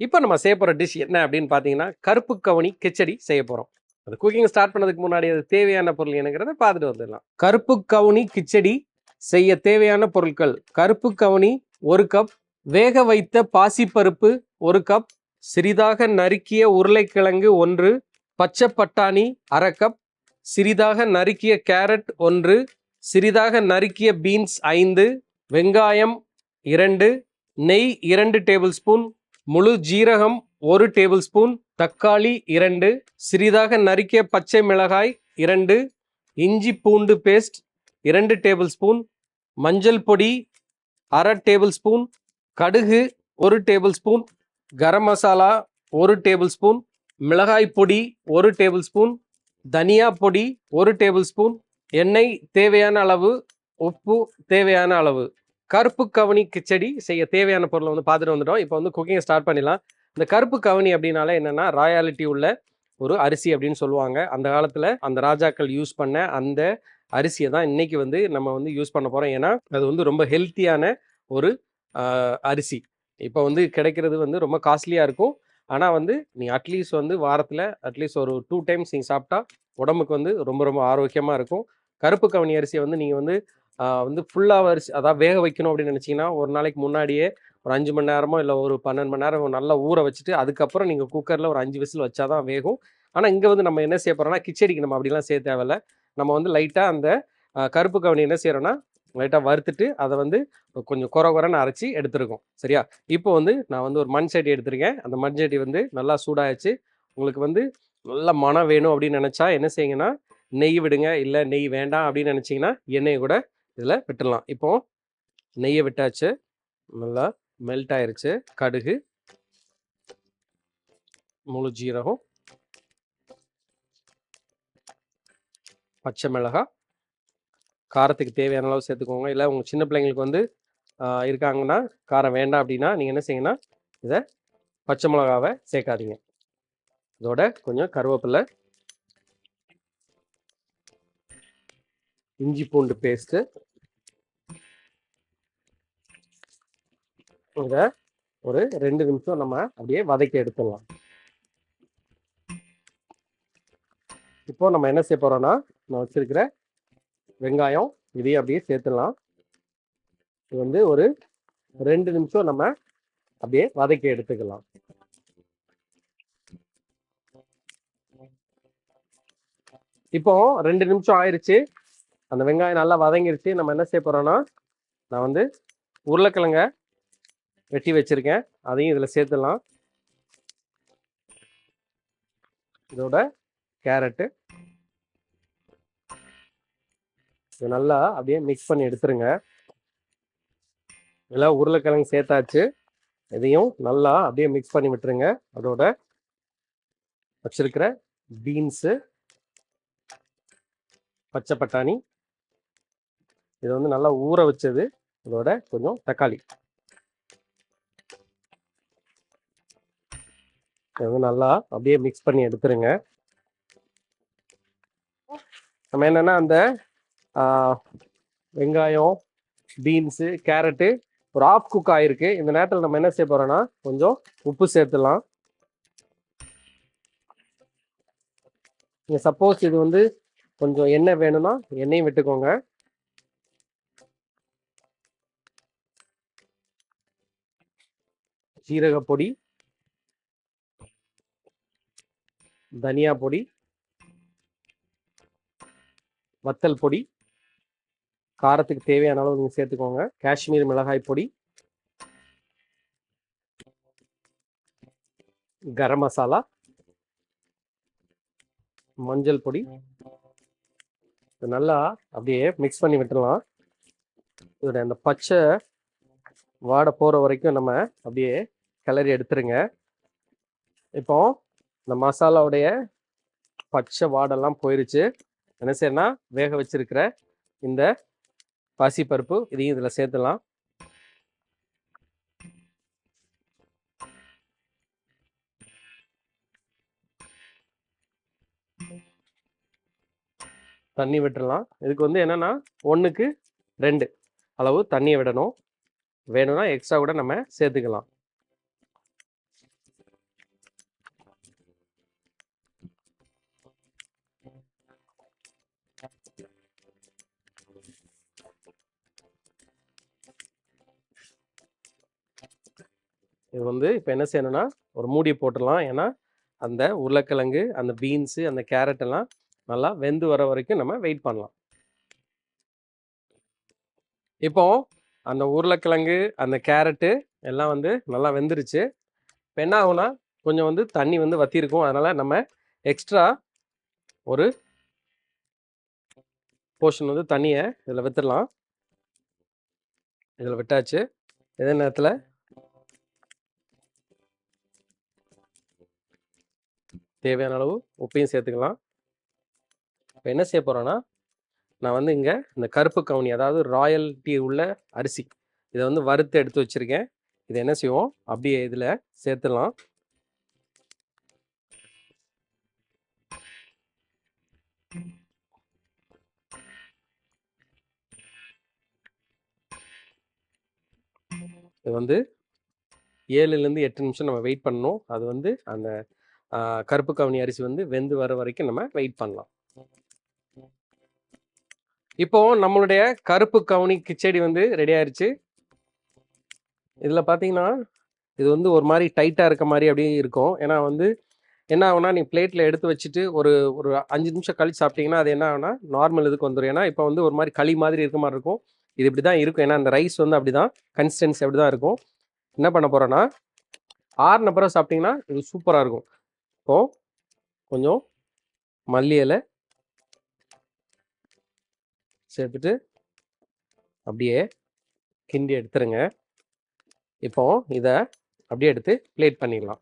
இப்போ நம்ம செய்ய போகிற டிஷ் என்ன அப்படின்னு பார்த்தீங்கன்னா கருப்பு கவனி கிச்சடி செய்ய போகிறோம் அது குக்கிங் ஸ்டார்ட் பண்ணதுக்கு முன்னாடி அது தேவையான பொருள் என்னங்கிறத பார்த்துட்டு வந்துடலாம். கருப்பு கவுனி கிச்சடி செய்ய தேவையான பொருட்கள். கருப்பு கவுனி ஒரு கப் வேக வைத்த பாசிப்பருப்பு ஒரு கப் சிறிதாக நறுக்கிய உருளைக்கிழங்கு ஒன்று பச்சை பட்டாணி அரை கப் சிறிதாக நறுக்கிய கேரட் ஒன்று சிறிதாக நறுக்கிய பீன்ஸ் ஐந்து வெங்காயம் இரண்டு நெய் இரண்டு டேபிள் ஸ்பூன் முழு ஜீரகம் ஒரு டேபிள் ஸ்பூன் தக்காளி இரண்டு சிறிதாக நறுக்கிய பச்சை மிளகாய் இரண்டு இஞ்சி பூண்டு பேஸ்ட் இரண்டு டேபிள் ஸ்பூன் மஞ்சள் பொடி அரை டேபிள் ஸ்பூன் கடுகு ஒரு டேபிள் ஸ்பூன் கரம் மசாலா ஒரு டேபிள் ஸ்பூன் மிளகாய் பொடி ஒரு டேபிள் ஸ்பூன் தனியா பொடி ஒரு டேபிள் ஸ்பூன் எண்ணெய் தேவையான அளவு உப்பு தேவையான அளவு. கருப்பு கவனி கிச்சடி செய்ய தேவையான பொருளை வந்து பார்த்துட்டு வந்துட்டோம். இப்போ வந்து குக்கிங்கை ஸ்டார்ட் பண்ணிடலாம். இந்த கருப்பு கவனி அப்படின்னாலே என்னென்னா ராயாலிட்டி உள்ள ஒரு அரிசி அப்படின்னு சொல்லுவாங்க. அந்த காலத்தில் அந்த ராஜாக்கள் யூஸ் பண்ண அந்த அரிசியை தான் இன்னைக்கு வந்து நம்ம வந்து யூஸ் பண்ண போகிறோம் ஏன்னா அது வந்து ரொம்ப ஹெல்த்தியான ஒரு அரிசி. இப்போ வந்து கிடைக்கிறது வந்து ரொம்ப காஸ்ட்லியாக இருக்கும். ஆனால் வந்து நீ அட்லீஸ்ட் வந்து வாரத்தில் அட்லீஸ்ட் ஒரு டூ டைம்ஸ் நீங்கள் சாப்பிட்டா உடம்புக்கு வந்து ரொம்ப ரொம்ப ஆரோக்கியமாக இருக்கும். கருப்பு கவனி அரிசியை வந்து நீங்கள் வந்து வந்து ஃபுல்லாக அரிசி அதாவது வேக வைக்கணும் அப்படின்னு நினச்சிங்கன்னா ஒரு நாளைக்கு முன்னாடியே ஒரு அஞ்சு மணி நேரமோ இல்லை ஒரு பன்னெண்டு மணி நேரம் நல்லா ஊற வச்சுட்டு அதுக்கப்புறம் நீங்கள் குக்கரில் ஒரு அஞ்சு விசில் வச்சா தான் வேகும். ஆனால் இங்கே வந்து நம்ம என்ன செய்ய போகிறோம்னா கிச்சடிக்கு நம்ம அப்படிலாம் செய்ய தேவையில்ல. நம்ம வந்து லைட்டாக அந்த கருப்பு கவனி என்ன செய்கிறோன்னா லைட்டாக வறுத்துட்டு அதை வந்து கொஞ்சம் குறை குறைன்னு அரைச்சி எடுத்துருக்கோம். சரியா? இப்போ வந்து நான் வந்து ஒரு மண் சட்டி எடுத்திருக்கேன். அந்த மண் சட்டி வந்து நல்லா சூடாயிடுச்சு. உங்களுக்கு வந்து நல்ல மனம் வேணும் அப்படின்னு நினச்சா என்ன செய்யுங்கன்னா நெய் விடுங்க இல்லை நெய் வேண்டாம் அப்படின்னு நினச்சிங்கன்னா எண்ணெயை கூட இதில் விட்டுடலாம் இப்போ நெய்யை விட்டாச்சு. நல்லா மெல்ட் ஆயிருச்சு. கடுகு. முழு ஜீரகம். பச்சை மிளகாய் காரத்துக்கு தேவையான அளவு சேர்த்துக்கோங்க. இல்லை உங்கள் சின்ன பிள்ளைங்களுக்கு வந்து இருக்காங்கன்னா காரம் வேண்டாம் அப்படின்னா நீங்கள் என்ன செய்யுங்கன்னா இதை பச்சை மிளகாவை சேர்க்காதீங்க. இதோட கொஞ்சம் கருவேப்பிலை இஞ்சி பூண்டு பேஸ்ட்டு இதை ஒரு ரெண்டு நிமிஷம் நம்ம அப்படியே வதக்கி எடுத்துடலாம். இப்போ நம்ம என்ன செய்ய போகிறோன்னா நான் வச்சிருக்கிற வெங்காயம் இதையும் அப்படியே சேர்த்துடலாம். இது வந்து ஒரு ரெண்டு நிமிஷம் நம்ம அப்படியே வதக்கி எடுத்துக்கலாம். இப்போ ரெண்டு நிமிஷம் ஆயிடுச்சு அந்த வெங்காயம் நல்லா வதங்கிருச்சு. நம்ம என்ன செய்ய போகிறோன்னா நான் வந்து உருளைக்கிழங்க வெட்டி வச்சுருக்கேன். அதையும் இதில் சேர்த்துடலாம். இதோட கேரட்டு. இது நல்லா அப்படியே மிக்ஸ் பண்ணி எடுத்துருங்க. இதெல்லாம் உருளைக்கிழங்கு சேர்த்தாச்சு. இதையும் நல்லா அப்படியே மிக்ஸ் பண்ணி விட்டுருங்க. அதோட வச்சிருக்கிற பீன்ஸு பச்சை பட்டாணி இது வந்து நல்லா ஊற வச்சது இதோட கொஞ்சம் தக்காளி. இது வந்து நல்லா அப்படியே மிக்ஸ் பண்ணி எடுத்துருங்க. நம்ம என்னன்னா அந்த வெங்காயம் பீன்ஸு கேரட்டு ஒரு ஆஃப் குக் ஆயிருக்கு. இந்த நேரத்தில் நம்ம என்ன செய்ய போறோம்னா கொஞ்சம் உப்பு சேர்த்துலாம். நீங்கள் சப்போஸ் இது வந்து கொஞ்சம் எண்ணெய் வேணும்னா எண்ணெயும் விட்டுக்கோங்க. சீரக பொடி தனியா பொடி வத்தல் பொடி. காரத்துக்கு தேவையான அளவு நீங்கள் சேர்த்துக்கோங்க. காஷ்மீர் மிளகாய் பொடி. கரம் மசாலா. மஞ்சள் பொடி. இது நல்லா அப்படியே மிக்ஸ் பண்ணி விட்டுடலாம். இதோட அந்த பச்சை வாடை போகிற வரைக்கும் நம்ம அப்படியே கிளறி எடுத்துருங்க. இப்போ இந்த மசாலாவுடைய பச்சை வாடெல்லாம் போயிருச்சு. என்ன செய்யணும்னா வேக வச்சிருக்கிற இந்த பாசிப்பருப்பு இதையும் இதில் சேர்த்துலாம் தண்ணி விட்டுறலாம் இதுக்கு வந்து என்னென்னா ஒன்றுக்கு ரெண்டு அளவு தண்ணியை விடணும். வேணும்னா எக்ஸ்ட்ரா கூட நம்ம சேர்த்துக்கலாம். இது வந்து இப்போ என்ன செய்யணும்னா ஒரு மூடி போட்டுடலாம். ஏன்னா அந்த உருளைக்கிழங்கு அந்த பீன்ஸு அந்த கேரட் எல்லாம் நல்லா வெந்து வர வரைக்கும் நம்ம வெயிட் பண்ணலாம். இப்போ அந்த உருளைக்கிழங்கு அந்த கேரட்டு எல்லாம் வந்து நல்லா வெந்துருச்சு. இப்போ என்ன ஆகும்னா கொஞ்சம் வந்து தண்ணி வந்து வத்திருக்கும் அதனால் நம்ம எக்ஸ்ட்ரா ஒரு போர்ஷன் வந்து தண்ணியை இதில் வித்துடலாம். இதில் விட்டாச்சு. இதே நேரத்தில் தேவையான அளவு உப்பையும் சேர்த்துக்கலாம். இப்போ என்ன செய்ய போகிறோன்னா நான் வந்து இங்கே இந்த கருப்பு கவுனி அதாவது ராயல்டி உள்ள அரிசி இதை வந்து வறுத்து எடுத்து வச்சுருக்கேன். இதை என்ன செய்வோம்? அப்படியே இதில் சேர்த்துடலாம். இது வந்து ஏழுலேருந்து எட்டு நிமிஷம் நம்ம வெயிட் பண்ணணும். அது வந்து அந்த கருப்பு கவுனி அரிசி வந்து வெந்து வர வரைக்கும் நம்ம வெயிட் பண்ணலாம். இப்போ நம்மளுடைய கருப்பு கவுனி கிச்சடி வந்து ரெடி ஆயிருச்சு. இதில் பார்த்தீங்கன்னா இது வந்து ஒரு மாதிரி டைட்டாக இருக்க மாதிரி அப்படியே இருக்கும். ஏன்னா வந்து என்ன ஆகுனா நீ பிளேட்டில் எடுத்து வச்சுட்டு ஒரு ஒரு அஞ்சு நிமிஷம் கழிச்சு சாப்பிட்டீங்கன்னா அது என்ன ஆகுனா நார்மல் இதுக்கு வந்துடும் ஏன்னா இப்போ வந்து ஒரு மாதிரி களி மாதிரி இருக்க மாதிரி இருக்கும். இது இப்படி தான் இருக்கும். ஏன்னா அந்த ரைஸ் வந்து அப்படி தான் கன்சிஸ்டன்சி அப்படி தான் இருக்கும். என்ன பண்ண போகிறோன்னா ஆறுன பிறகு சாப்பிட்டீங்கன்னா இது சூப்பராக இருக்கும். இப்போ கொஞ்சம் மல்லி இலை சேர்த்துட்டு அப்படியே கிண்டி எடுத்துருங்க. இப்போ இதை அப்படியே எடுத்து பிளேட் பண்ணிடலாம்.